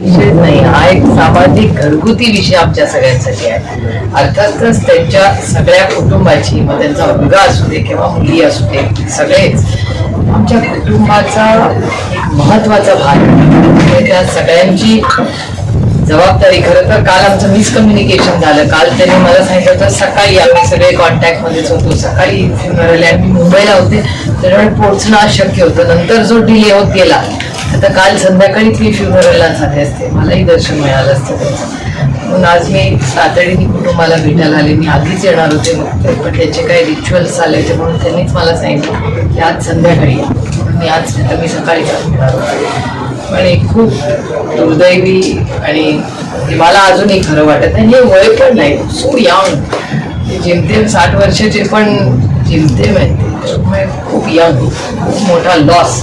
विषयच नाही. हा एक सामाजिक घरगुती विषय आमच्या सगळ्यांसाठी आहे. अर्थातच त्यांच्या सगळ्या कुटुंबाची मग त्यांचा मुलगा असू दे किंवा मुली असू दे सगळेच आमच्या कुटुंबाचा एक महत्त्वाचा भाग आहे. म्हणजे त्या सगळ्यांची जबाबदारी खरं तर काल आमचं मिसकम्युनिकेशन झालं. काल त्यांनी मला सांगितलं होतं सकाळी आम्ही सगळे कॉन्टॅक्ट मध्येच होतो. सकाळी funeral आम्ही मुंबईला होते. त्याच्यामुळे पोहोचणं अशक्य होतं. नंतर जो डिले होत गेला आता काल संध्याकाळी ती फ्युनरलला झाले असते. मलाही दर्शन मिळालं असतं त्याचं. म्हणून आज मी तातडीने कुटुंबाला भेटायला आले. मी आधीच येणार होते मग पण त्याचे काही रिच्युअल्स आले होते म्हणून त्यांनीच मला सांगितलं की आज संध्याकाळी या. मी आज नाही तर मी सकाळी येणार होते. पण एक खूप दुर्दैवी आणि मला अजूनही खरं वाटत नाही. हे वय पण नाही सो यंग जेमतेम साठ वर्षाचे पण जेमतेम आहेत ते. खूप यंग खूप मोठा लॉस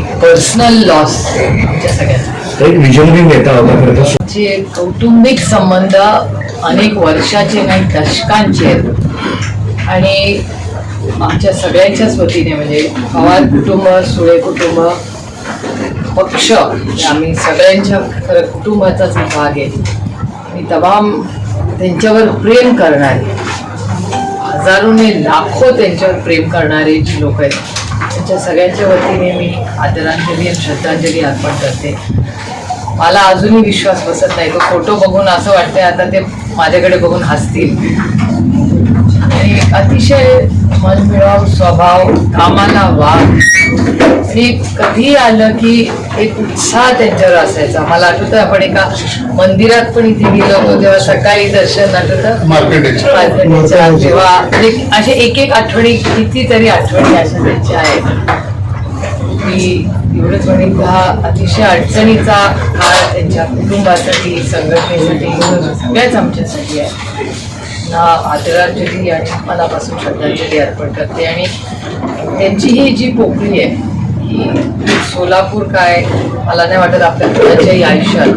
एक पर्सनल लॉस आमच्या सगळ्यांचा एक विजनरी नेता होता जे कौटुंबिक संबंध अनेक वर्षाचे नाही दशकांचे आहेत. आणि आमच्या सगळ्यांच्याच वतीने म्हणजे पवार कुटुंब सुळे कुटुंब पक्ष आम्ही सगळ्यांच्या खरं कुटुंबाचाच भाग आहे. आणि तमाम त्यांच्यावर प्रेम करणारे. हजारोने लाखो त्यांच्यावर प्रेम करणारे जी लोक आहेत त्यांच्या सगळ्यांच्या वतीने मी आदरांजली आणि श्रद्धांजली अर्पण करते. मला अजूनही विश्वास बसत नाही तो फोटो बघून असं वाटतंय आता ते माझ्याकडे बघून हसतील. आणि अतिशय मनमिळाव स्वभाव कामाला वाघ आणि कधी आलं की एक उत्साह त्यांच्यावर असायचा. मला आठवतं आपण एका मंदिरात पण इथे गेलो होतो तेव्हा सकाळी दर्शन आठवतं? मार्केटच्या तेव्हा असे एक एक आठवणी कितीतरी आठवणी अशा त्यांच्या आहेत. की एवढंच म्हणेन हा अतिशय अडचणीचा काळ त्यांच्या कुटुंबासाठी संघटनेसाठी सगळ्याच आमच्यासाठी आहे. ना आदरांजली आणि मनापासून श्रद्धांजली अर्पण करते. आणि त्यांची ही जी पोकळी आहे ही सोलापूर काय मला नाही वाटत आपल्या कुणाच्याही आयुष्यात.